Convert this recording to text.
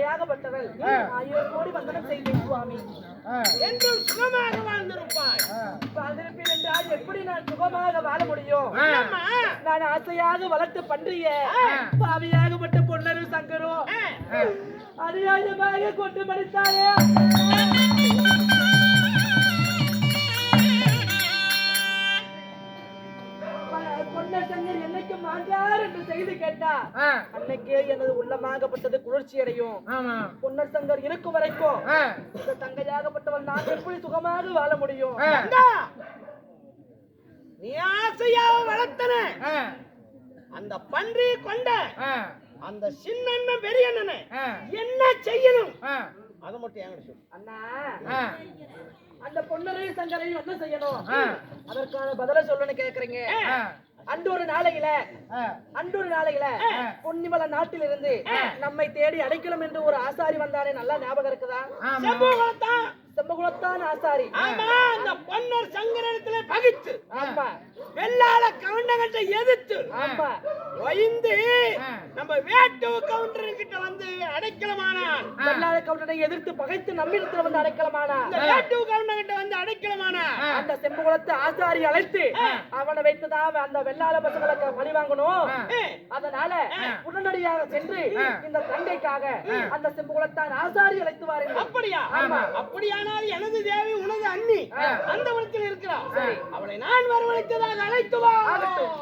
தங்கையாகப்பட்டவள் ஆயிரம் கோடி வந்தனம் செய்தேன் சுவாமி. என்றும் சுகமாக வாழ்ந்திருப்பாய். வாழ்ந்திருப்பேன் என்றால் எப்படி நான் சுகமாக வாழ முடியும்? இல்லம்மா. நான் ஆசையாக வளர்த்த பன்றிய பாவியாகப்பட்ட பொன்னரும் சங்கரும். அநியாயமாக கொண்டு மடித்தாயே பொன்னர் சங்கர் என்று செய்தி கேட்டா அன்னைக்கே எனது உள்ளமாகப்பட்டது குளிர்ச்சி அடையும். ஆமா. பொன்னர் சங்கர் இருக்கும் வரைக்கும் இந்த தங்கையாகப்பட்டவள் நான் எப்படி சுகமாக வாழ முடியும். நீ ஆசையாக வளர்த்தன. அந்த பன்றி கொண்ட அந்த சின்ன பெரிய என்ன செய்யணும்? அதை மட்டும் என்கிட்ட சொல்லு. அண்ணா. அந்த பொன்னரையும் சங்கரையும் என்ன செய்யணும்? அதற்கான பதில சொல்லணும்னு கேக்குறீங்க. ஆ, அன்று ஒரு நாளையில ஆ, அன்று ஒரு நாளையில பொன்னிமல நாட்டிலிருந்து நம்மை தேடி அடைக்கலம் என்று ஒரு ஆசாரி வந்தானே நல்லா ஞாபகம் இருக்குதா. செம்பகுலத்தான் ஆசாரி. ஆமா அந்த பொன்னர் சங்கரத்துல பகித்து ஆமா. வெள்ளாள கவுண்டங்கிட்ட எதிர்த்து ஆ. நம்ம வேட்டு கவுண்டர் கிட்ட வந்து அடைக்கலமானான் வெள்ளாள கவுண்டனை எதிர்த்து பகைத்து நம்மிடத்துல வந்து அடைக்கலமானா வேட்டு கவுண்டங்கிட்ட வந்து அடைக்கலமானான் அந்த செம்பகுலத்து ஆசாரி அழைத்து அவனை வைத்துதான் அந்த வெள்ளாள பசங்களுக்கு பழி வாங்கணும். அதனால உடனடியாக சென்று இந்த தங்கைக்காக அந்த செம்பகுலத்தான் ஆசாரி அழைத்து வாருங்கள். அப்படியா? அப்படியானால் எனது தேவி உனது அண்ணி அந்த வளத்தில் இருக்கிறாள். அவளை நான் வரவழைத்ததாக அழைத்து வா.